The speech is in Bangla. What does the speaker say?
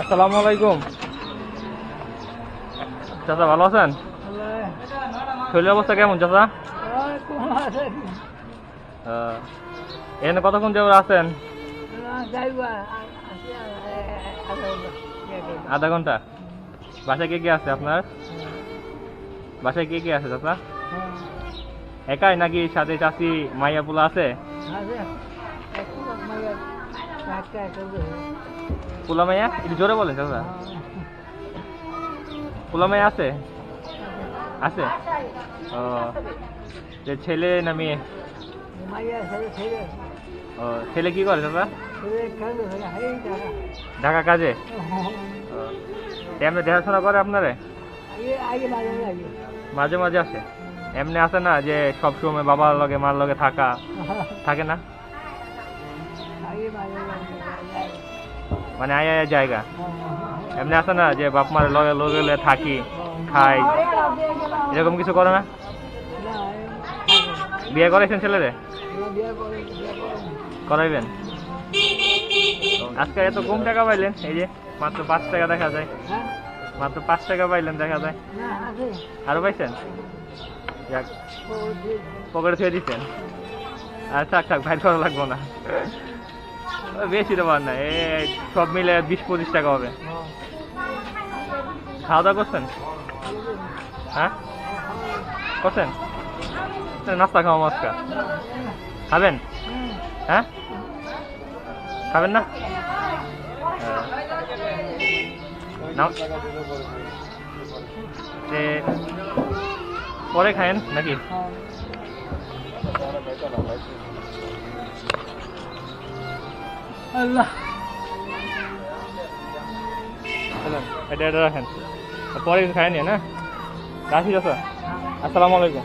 আসসালামু আলাইকুম। চাচা ভালো আছেন? শরীরের অবস্থা কেমন চাচা? এখানে কতক্ষণ যাব আছেন? আধা ঘণ্টা। বাসায় কে কে আছে আপনার? বাসায় কে কে আছে চাচা? একাই নাকি সাথে চাচি মাইয়া পোলা আছে। পোলা মাইয়া একটু জোরে বলেন চাচা। পোলা আছে? আছে? ও, যে ছেলে না মেয়ে? ও, ছেলে কি করে, চাচা? ঢাকা কাজে? এমনি দেখাশোনা করে আপনারে? মাঝে মাঝে আসে। এমনি আসে না যে সব সময় বাবার লগে, মার লগে থাকা, থাকে না? মানে আয় আয় জায়গা। এমনি আসে না যে বাপ মার লগে লগে থাকি, খাই। এরকম কিছু করে না? বিয়ে করেছেন ছেলেরে? করাইবেন? আজকে এত কম টাকা পাইলেন, এই যে মাত্র পাঁচ টাকা দেখা যায়। মাত্র পাঁচ টাকা পাইলেন দেখা যায়। আরও পাইছেন? যাক, পকেটে থুয়ে দিচ্ছেন আর থাক থাক ভাই করা লাগবো না। বেশি দেবার না এ, সব মিলে বিশ পঁচিশ টাকা হবে। খাওয়া দাওয়া করছেন? হ্যাঁ? করছেন? নাস্তা খাওয়া মাস্কা খাবেন? হ্যাঁ? খাবেন না? হ্যাঁ। পরে খায়েন নাকি? আল্লাহ চলেন এটা এটা রাখেন পরে কিছু খায় নিয়ে না রাখি চাষা আসসালামু আলাইকুম